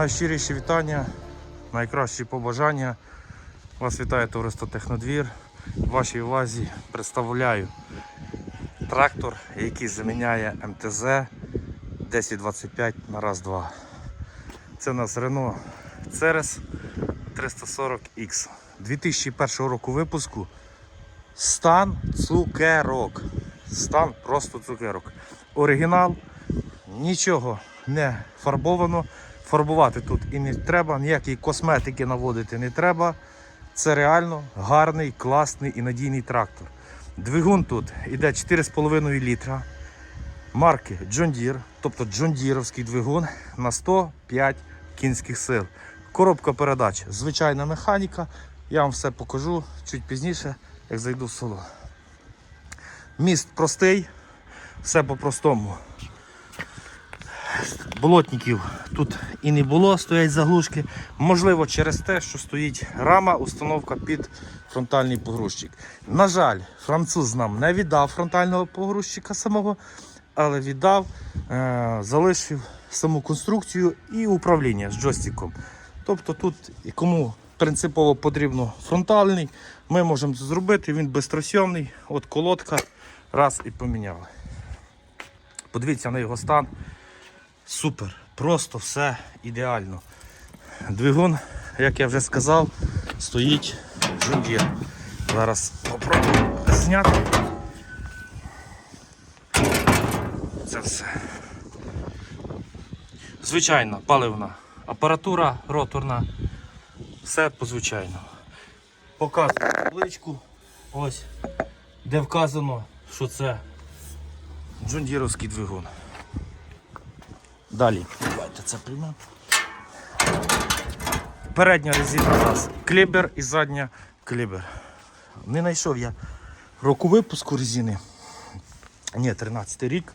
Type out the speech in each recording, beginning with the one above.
Найщиріші вітання, найкращі побажання. Вас вітає товариство Технодвір. Вашій увазі представляю трактор, який заміняє МТЗ 1025 на раз 2 Це у нас Renault Ceres 340X 2001 року випуску. Стан цукерок. Стан просто цукерок. Оригінал, нічого не фарбовано. Фарбувати тут і не треба, ніякої косметики наводити не треба. Це реально гарний, класний і надійний трактор. Двигун тут іде 4,5 літра марки John Deere, тобто John Deere'овський двигун на 105 кінських сил. Коробка передач, звичайна механіка. Я вам все покажу чуть пізніше, як зайду в село. Міст простий, все по-простому. Болотників тут і не було, стоять заглушки. Можливо, через те, що стоїть рама, установка під фронтальний погрузчик. На жаль, француз нам не віддав фронтального погрузчика самого, але віддав, е- залишив саму конструкцію і управління з джойстиком. Тобто тут кому принципово потрібно фронтальний, ми можемо це зробити, він безтросьомний, от колодка, раз і поміняли. Подивіться на його стан. Супер, просто все ідеально. Двигун, як я вже сказав, стоїть Джундір. Зараз попробую зняти. Це все. Звичайна паливна апаратура роторна. Все по звичайному. Показую табличку. Ось, де вказано, що це джундіровський двигун. Далі. Давайте це приймемо. Передня резина у нас клібер і задня клібер. Не знайшов я року випуску резини. Ні, 13 рік.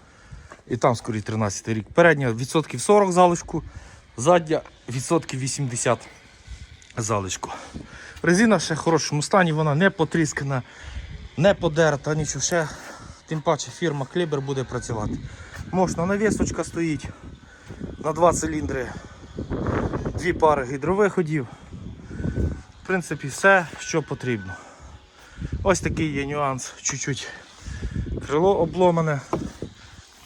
І там скорі 13 рік. Передня відсотків 40 залишку, задня відсотків 80 залишку. Резина ще в хорошому стані, вона не потріскана, не подерта, нічого ще. Тим паче фірма Клібер буде працювати. Можна навісочка стоїть на два циліндри, дві пари гідровиходів. В принципі, все, що потрібно. Ось такий є нюанс, чуть-чуть крило обломане.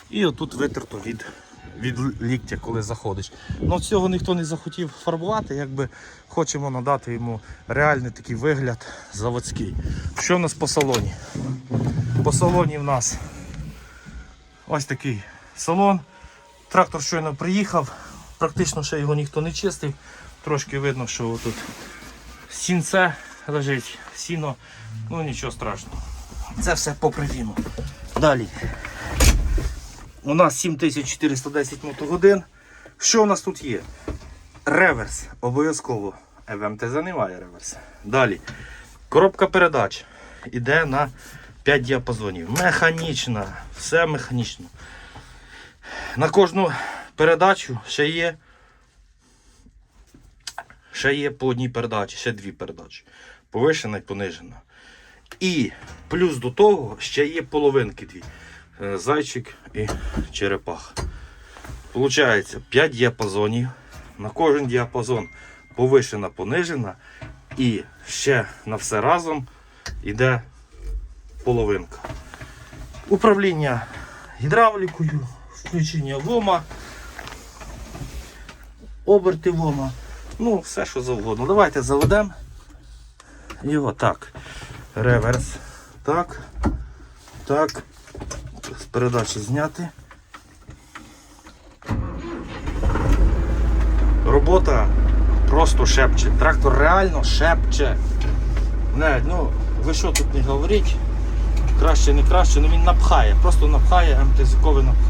І отут витерто від, від ліктя, коли заходиш. Ну цього ніхто не захотів фарбувати, якби хочемо надати йому реальний такий вигляд заводський. Що в нас по салоні? По салоні в нас ось такий салон. Трактор щойно приїхав, практично ще його ніхто не чистив. Трошки видно, що тут сінце лежить, сіно, ну нічого страшного. Це все по привіну. Далі. У нас 7410 мотогодин. Що у нас тут є? Реверс, обов'язково. Е, В МТЗ немає реверса. Далі. Коробка передач. Іде на 5 діапазонів. Механічна, все механічно. На кожну передачу ще є. Ще є по одній передачі, ще дві передачі. Повишена і понижена. І плюс до того ще є половинки дві. Е, Зайчик і черепаха. Получається 5 діапазонів. На кожен діапазон повишена, понижена. І ще на все разом йде половинка. Управління гідравлікою, включення вома, оберти вома. Ну, все що завгодно. Давайте заведемо його так. Реверс. Так. Так. З передачі зняти. Робота просто шепче. Трактор реально шепче. Не, ну, ви що тут не говоріть? Краще, не краще, ну він напхає, просто напхає, МТЗ-ковий напхає.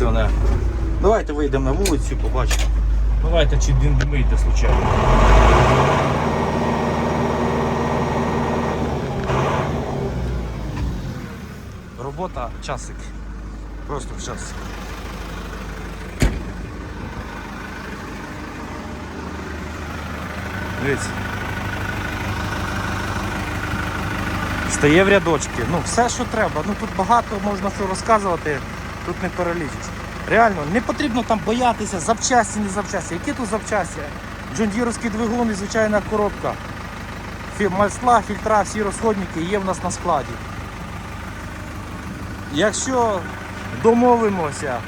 Кондиціонер. Давайте вийдемо на вулицю, побачимо. Давайте чи він вийде случайно. Робота часик. Просто в часик. Дивіться. Стає в рядочки. Ну, все, що треба. Ну тут багато можна що розказувати, тут не перелізеш. Реально, не потрібно там боятися, запчасті, не запчасті. Які тут запчасті? Двигун і звичайна коробка. Масла, фільтра, всі розходники є в нас на складі. Якщо домовимося,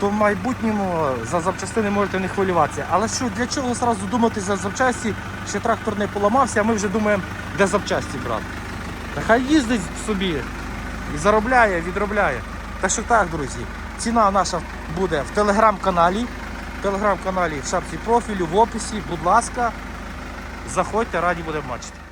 то в майбутньому за запчастини можете не хвилюватися. Але що для чого зразу думати за запчасті? Ще трактор не поламався, а ми вже думаємо, де запчасті брати. Та хай їздить собі і заробляє, відробляє. Так що так, друзі, ціна наша буде в телеграм-каналі. В телеграм-каналі в шапці профілю, в описі. Будь ласка, заходьте, раді будемо бачити.